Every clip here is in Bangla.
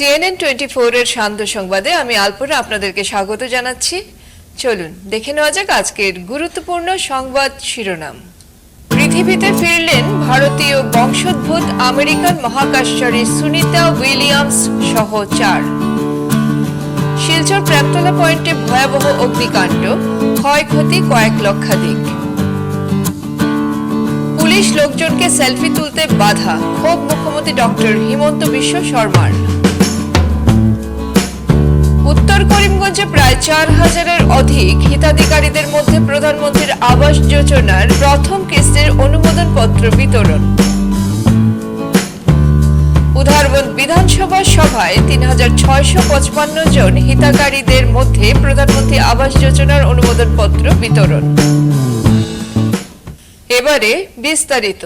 সিএনএন টোয়েন্টি এর শান্ত সংবাদে আমি আলপনা আপনাদেরকে স্বাগত জানাচ্ছি। চলুন, দেখে নেওয়া যাক আজকের গুরুত্বপূর্ণ সংবাদ শিরোনাম। পৃথিবীতে ফিরলেন ভারতীয় বংশোদ্ভূত আমেরিকান মহাকাশচারী সুনিতা উইলিয়ামস সহ চার। শিলচর প্রেমতলা পয়েন্টে ভয়াবহ অগ্নিকাণ্ড, ক্ষয়ক্ষতি কয়েক লক্ষাধিক। পুলিশ লোকজনকে সেলফি তুলতে বাধা, ক্ষোভ মুখ্যমন্ত্রী ডক্টর হিমন্ত বিশ্ব শর্মার। উত্তর করিমগঞ্জে প্রায় চার হাজারের অধিক হিতাধিকারীদের মধ্যে প্রধানমন্ত্রীর আবাস যোজনার প্রথম কিস্তির অনুমোদন পত্র বিতরণ। উদাহরণ বিধানসভা সভায় তিন হাজার ছয়শো পঁচপান্ন জন হিতাকারীদের মধ্যে প্রধানমন্ত্রী আবাস যোজনার অনুমোদন পত্র বিতরণ। এবারে বিস্তারিত।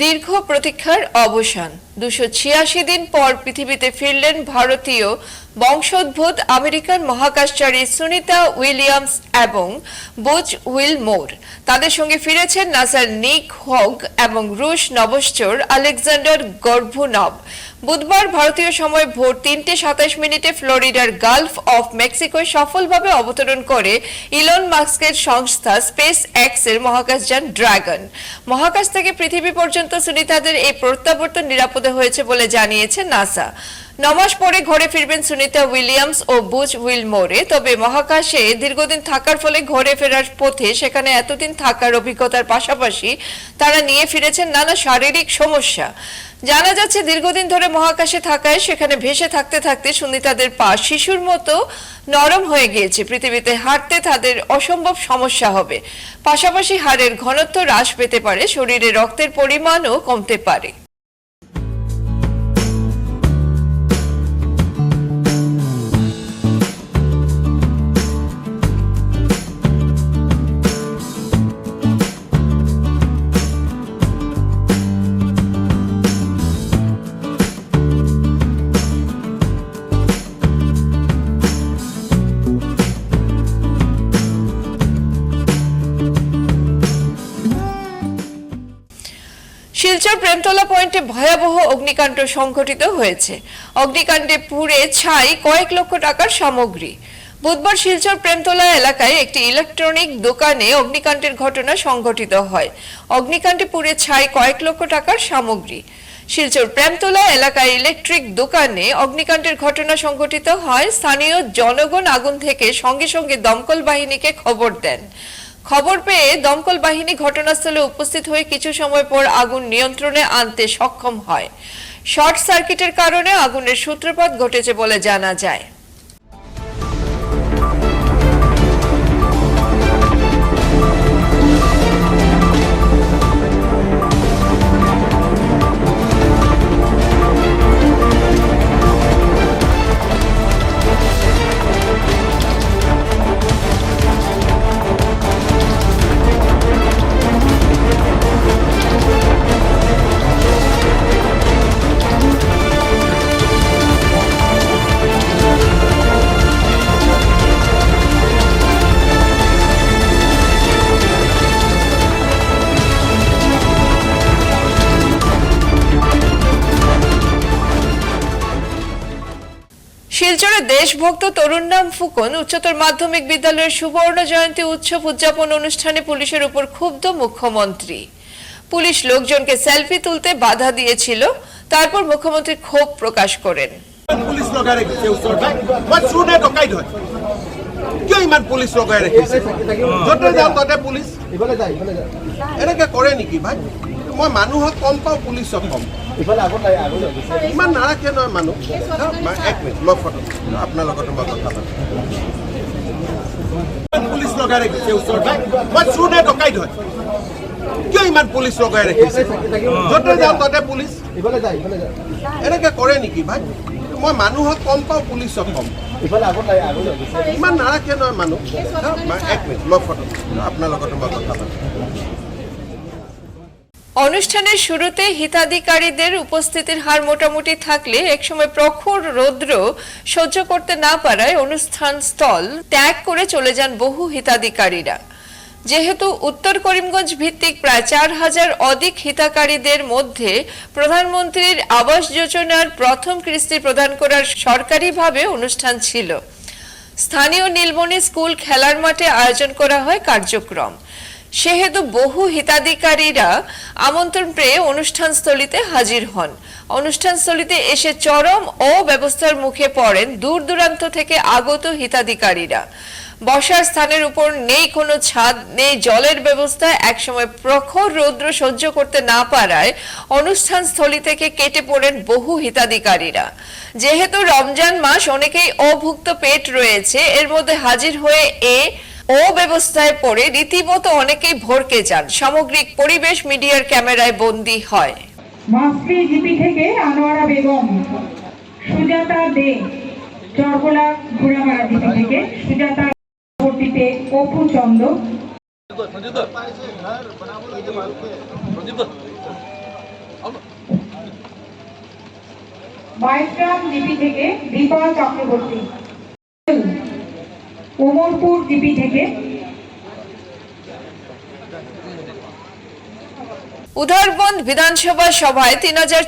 দীর্ঘ প্রতীক্ষার অবসান। দুশো ছিয়াশি দিন পর পৃথিবীতে ফিরলেন ভারতীয় বংশোদ্ভূত আমেরিকান মহাকাশচারী সুনিতা উইলিয়ামস এবং বুচ উইল মোর তাদের সঙ্গে ফিরেছেন নাসার নিক হগ এবং রুশ নবশ্চর আলেকজান্ডার গর্ভুনভ। বুধবার ভারতীয় সময় ভোর তিনটে সাতাশ মিনিটে ফ্লোরিডার গালফ অফ মেক্সিকোয় সফলভাবে অবতরণ করে ইলন মাস্কের সংস্থা স্পেস এক্সের মহাকাশযান ড্রাগন। মহাকাশ থেকে পৃথিবী পর্যন্ত সুনিতাদের এই প্রত্যাবর্তন নিরাপদে হয়েছে বলে জানিয়েছে নাসা। নমাস পরে ঘরে ফিরবেন সুনিতা উইলিয়ামস ও বুচ উইলমোরে। তবে মহাকাশে দীর্ঘদিন থাকার ফলে ঘরে ফেরার পথে সেখানে এতদিন থাকার অভিজ্ঞতার পাশাপাশি তারা নিয়ে ফিরেছেন নানা শারীরিক সমস্যা। জানা যাচ্ছে, দীর্ঘদিন ধরে মহাকাশে থাকায় সেখানে ভেসে থাকতে থাকতে সুনিতাদের পা শিশুর মতো নরম হয়ে গিয়েছে। পৃথিবীতে হাঁটতে তাদের অসম্ভব সমস্যা হবে। পাশাপাশি হাড়ের ঘনত্ব হ্রাস পেতে পারে, শরীরে রক্তের পরিমাণও কমতে পারে। শিলচর প্রেমতলা পয়েন্টে ভয়াবহ অগ্নিকাণ্ড সংঘটিত হয়েছে। অগ্নিকাণ্ডে পুড়ে ছাই কয়েক লক্ষ টাকার সামগ্রী। বুধবার শিলচর প্রেমতলা এলাকায় একটি ইলেকট্রনিক দোকানে অগ্নিকাণ্ডের ঘটনা সংঘটিত হয়। অগ্নিকাণ্ডে পুড়ে ছাই কয়েক লক্ষ টাকার সামগ্রী। শিলচর প্রেমতলা এলাকায় ইলেকট্রিক দোকানে অগ্নিকাণ্ডের ঘটনা সংঘটিত হয়। স্থানীয় জনগণ আগুন থেকে সঙ্গে সঙ্গে দমকল বাহিনীকে খবর দেন। খবর পেয়ে দমকল বাহিনী ঘটনাস্থলে উপস্থিত হয়ে কিছু সময় পর আগুন নিয়ন্ত্রণে আনতে সক্ষম হয়। শর্ট সার্কিটের কারণে আগুনের সূত্রপাত ঘটেছে বলে জানা যায়। দেশভক্ত তরুণ নাম ফুকন উচ্চতর মাধ্যমিক বিদ্যালয়ের সুবর্ণ জয়ন্তী উৎসব উদযাপন অনুষ্ঠানে পুলিশের উপর ক্ষুব্ধ মুখ্যমন্ত্রী। পুলিশ লোকজনকে সেলফি তুলতে বাধা দিয়েছিল তারপর মুখ্যমন্ত্রী ক্ষোভ প্রকাশ করেন। পুলিচ লগাই ৰাখিছে ওচৰতে মই চোৰ নে ডকাইত কিয় ইমান পুলিচ লগাই ৰাখিছে য'তে যাওঁ ততে পুলিচ এনেকে কৰে নেকি ভাই? মই মানুহক কম পাওঁ পুলিচক কম ইমান নাৰাখে নহয় মানুহ। এক মিনিট মই ফটো আপোনাৰ লগতে মই কথা পাতিম পুলিচ লগাই ৰাখিছে ওচৰতে। মই চোৰ নে ডকাইত হয়। কিয় ইমান পুলিচ লগাই ৰাখিছে? য'তে যাওঁ ততে পুলিচ। এনেকে কৰে নেকি ভাই? মই মানুহক কম পাওঁ পুলিচক কম ইমান নাৰাখে নহয় মানুহ। এক মিনিট মই ফটো আপোনাৰ লগতে মই কথা পাতিম অনুষ্ঠানের শুরুতে হিতাধিকারীদের উপস্থিতির হার মোটামুটি থাকলে একসময় প্রখর রৌদ্র সহ্য করতে না পারায় অনুষ্ঠান স্থল ত্যাগ করে চলে যান বহু হিতাধিকারীরা। যেহেতু উত্তর করিমগঞ্জ ভিত্তিক প্রায় চার হাজার অধিক হিতাকারীদের মধ্যে প্রধানমন্ত্রীর আবাস যোজনার প্রথম কিস্তি প্রদান করার সরকারিভাবে অনুষ্ঠান ছিল। স্থানীয় নীলমণি স্কুল খেলার মাঠে আয়োজন করা হয় কার্যক্রম। সেহেতু বহু হিতাধিকারীরা আমন্ত্রণ পেয়ে অনুষ্ঠানস্থলিতে হাজির হন। অনুষ্ঠানস্থলিতে এসে চরম ও ব্যবস্থার মুখে পড়েন দূর দূরান্ত থেকে আগত হিতাধিকারীরা। বসার স্থানের উপর নেই কোনো ছাদ, নেই জলের ব্যবস্থা, একসময় প্রখর রৌদ্র সহ্য করতে না পারায় অনুষ্ঠান স্থলি থেকে কেটে পড়েন বহু হিতাধিকারীরা। যেহেতু রমজান মাস অনেকেই অভুক্ত পেট রয়েছে, এর মধ্যে হাজির হয়ে এ ও ব্যবস্থায় পড়ে রীতিমতো অনেকেই ভরকে যান। সামগ্রিক পরিবেশ মিডিয়ার ক্যামেরায় বন্দী হয়। মাসরি জিপি থেকে আনোয়ারা বেগম, সুজাতা দে, চরকোলা থেকে সুজাতা পরবর্তীতে অপু চন্দ। জিপি থেকে দীপা চক্রবর্তী। কোমরপুর জিপি থেকে। উধারবন্দ বিধানসভা সভায় তিন হাজার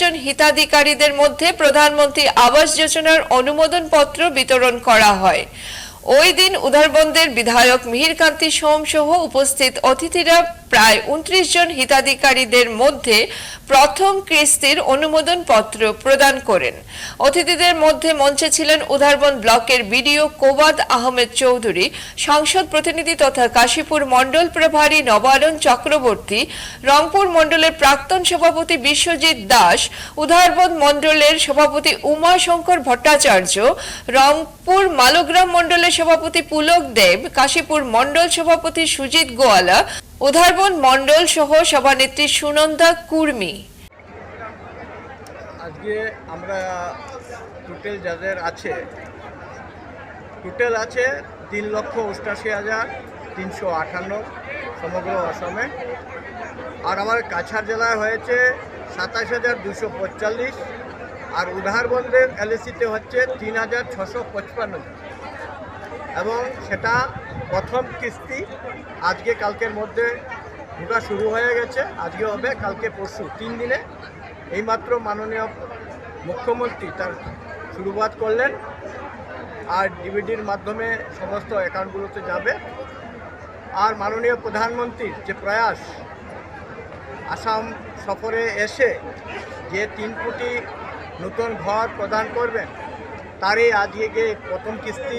জন হিতাধিকারীদের মধ্যে প্রধানমন্ত্রী আবাস যোজনার অনুমোদন পত্র বিতরণ করা হয়। ওই দিন উধারবন্দের বিধায়ক মিহিরকান্তি সোম সহ উপস্থিত অতিথিরা প্রায় উনত্রিশ জন হিতাধিকারীদের মধ্যে প্রথম কিস্তির অনুমোদন পত্র প্রদান করেন। অতিথিদের মধ্যে মঞ্চে ছিলেন উধারবন ব্লকের বিডিও কোবাদ আহমেদ চৌধুরী, সংসদ প্রতিনিধি তথা কাশীপুর মণ্ডল প্রভারী নবায়ন চক্রবর্তী, রংপুর মণ্ডলের প্রাক্তন সভাপতি বিশ্বজিৎ দাস, উধারবন মণ্ডলের সভাপতি উমাশঙ্কর ভট্টাচার্য, রংপুর মালোগ্রাম মণ্ডলের সভাপতি পুলক দেব, কাশীপুর মণ্ডল সভাপতি সুজিত গোয়ালা উধারবন মণ্ডল সহ সভানেত্রী সুনন্দা কুর্মী। আজকে আমরা টোটাল যাদের আছে টোটাল আছে তিন লক্ষ অষ্টাশি হাজার তিনশো আটান্ন সমগ্র অসমে। আর আমার কাছাড় জেলায় হয়েছে সাতাশ হাজার দুশো পঁয়তাল্লিশ, আর উধারবন্দের এলএসিতে হচ্ছে তিন হাজার ছশো পঁচপান্ন এবং সেটা প্রথম কিস্তি আজকে, কালকের মধ্যে ঢোকা শুরু হয়ে গেছে। আজকে হবে, কালকে পরশু। তিন দিনে এইমাত্র মাননীয় মুখ্যমন্ত্রী তার শুরুবাত করলেন। আর ডিবিডির মাধ্যমে সমস্ত অ্যাকাউন্টগুলোতে যাবে। আর মাননীয় প্রধানমন্ত্রীর যে প্রয়াস, আসাম সফরে এসে যে তিন কোটি নতুন ঘর প্রদান করবেন, তারই আজকে গিয়ে প্রথম কিস্তি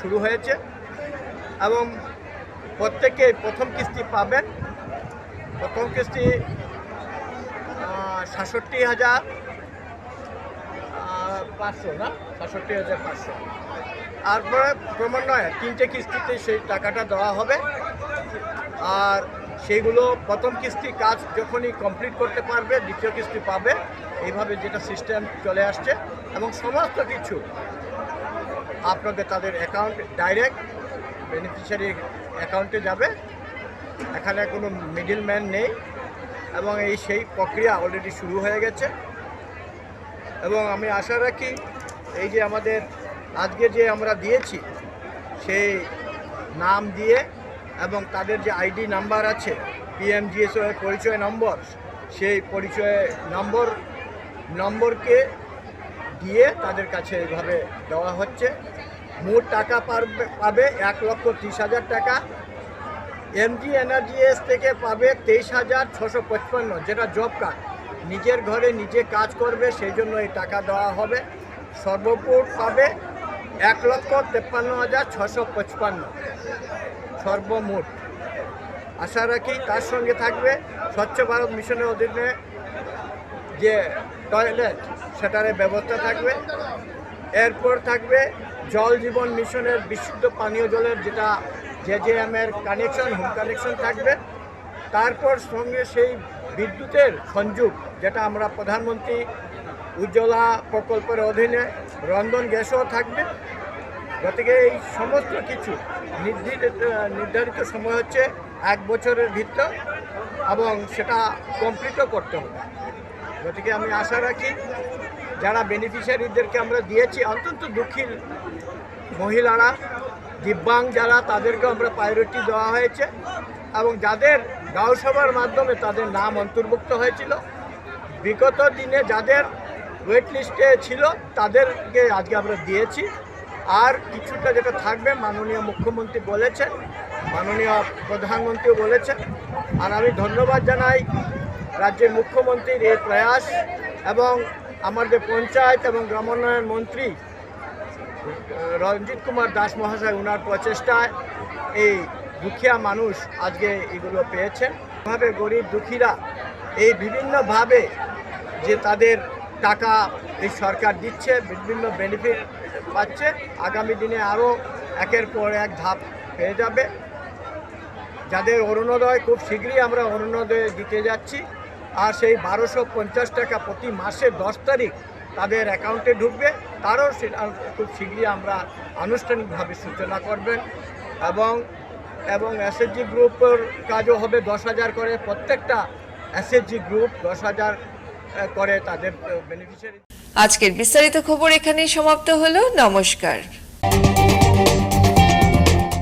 শুরু হয়েছে এবং প্রত্যেকে প্রথম কিস্তি পাবেন। প্রথম কিস্তি সাতষট্টি হাজার পাঁচশো না? সাতষট্টি হাজার পাঁচশো। তারপরে ক্রমান্বয়ে তিনটে কিস্তিতে সেই টাকাটা দেওয়া হবে। আর সেইগুলো প্রথম কিস্তি কাজ যখনই কমপ্লিট করতে পারবে, দ্বিতীয় কিস্তি পাবে, এইভাবে যেটা সিস্টেম চলে আসছে। এবং সমস্ত কিছু আপনাদের তাদের অ্যাকাউন্ট ডাইরেক্ট বেনিফিশিয়ারি অ্যাকাউন্টে যাবে। এখানে কোনো মিডিল ম্যান নেই এবং এই সেই প্রক্রিয়া অলরেডি শুরু হয়ে গেছে। এবং আমি আশা রাখি এই যে আমাদের আজকে যে আমরা দিয়েছি, সেই নাম দিয়ে এবং তাদের যে আইডি নাম্বার আছে পিএমজিএসও এর পরিচয় নম্বর, সেই পরিচয় নম্বর, নম্বরকে দিয়ে তাদের কাছে এইভাবে দেওয়া হচ্ছে। মোট টাকা পারবে পাবে এক লক্ষ ত্রিশ হাজার টাকা। এমজি এনার্জিএস থেকে পাবে তেইশ হাজার ছশো পঁচপান্ন, যেটা জব কার্ড নিজের ঘরে নিজে কাজ করবে, সেই জন্য এই টাকা দেওয়া হবে। সর্বপুর পাবে এক লক্ষ তেপ্পান্ন হাজার ছশো পঁচপান্ন। সর্বমোট। আশা রাখি তার সঙ্গে থাকবে স্বচ্ছ ভারত মিশনের অধীনে যে টয়লেট সেটার ব্যবস্থা থাকবে। এরপর থাকবে জল জীবন মিশনের বিশুদ্ধ পানীয় জলের যেটা জে জে এম এর কানেকশন হোম কানেকশন থাকবে। তারপর সঙ্গে সেই বিদ্যুতের সংযোগ, যেটা আমরা প্রধানমন্ত্রী উজ্জ্বলা প্রকল্পের অধীনে রন্ধন গ্যাসও থাকবে। গতিকে এই সমস্ত কিছু নির্ধারিত নির্ধারিত সময় হচ্ছে এক বছরের ভিতর এবং সেটা কমপ্লিটও করতে হবে। গতিকে আমি আশা রাখি যারা বেনিফিশিয়ারিদেরকে আমরা দিয়েছি, অত্যন্ত দুঃখী মহিলারা, দিব্যাং যারা তাদেরকে আমরা প্রায়োরিটি দেওয়া হয়েছে এবং যাদের গাঁও সভার মাধ্যমে তাদের নাম অন্তর্ভুক্ত হয়েছিল। বিগত দিনে যাদের ওয়েট লিস্টে ছিল, তাদেরকে আজকে আমরা দিয়েছি। আর কিছুটা যেটা থাকবে, মাননীয় মুখ্যমন্ত্রী বলেছেন, মাননীয় প্রধানমন্ত্রীও বলেছেন। আর আমি ধন্যবাদ জানাই রাজ্যের মুখ্যমন্ত্রীর এই প্রয়াস এবং আমাদের পঞ্চায়েত এবং গ্রামোন্নয়ন মন্ত্রী, রঞ্জিত কুমার দাস মহাশয় ওনার প্রচেষ্টায় এই দুঃখিয়া মানুষ আজকে এগুলো পেয়েছেন। ভাবে গরিব দুঃখীরা এই বিভিন্নভাবে যে তাদের টাকা এই সরকার দিচ্ছে, বিভিন্ন বেনিফিট পাচ্ছে, আগামী দিনে আরও একের পর এক ধাপ পেয়ে যাবে। যাদের অরুণোদয়, খুব শীঘ্রই আমরা অরুণোদয় দিতে যাচ্ছি। আর সেই বারোশো পঞ্চাশ টাকা প্রতি মাসে দশ তারিখ তাদের অ্যাকাউন্টে ঢুকবে। তারও খুব শীঘ্রই আমরা আনুষ্ঠানিকভাবে সূচনা করবেন। এবং এবং এসএসজি গ্রুপের কাজও হবে দশ হাজার করে। প্রত্যেকটা এসএসজি গ্রুপ দশ হাজার করে তাদের বেনিফিশিয়ারি আজকের বিস্তারিত খবর এখানেই সমাপ্ত হলো। নমস্কার।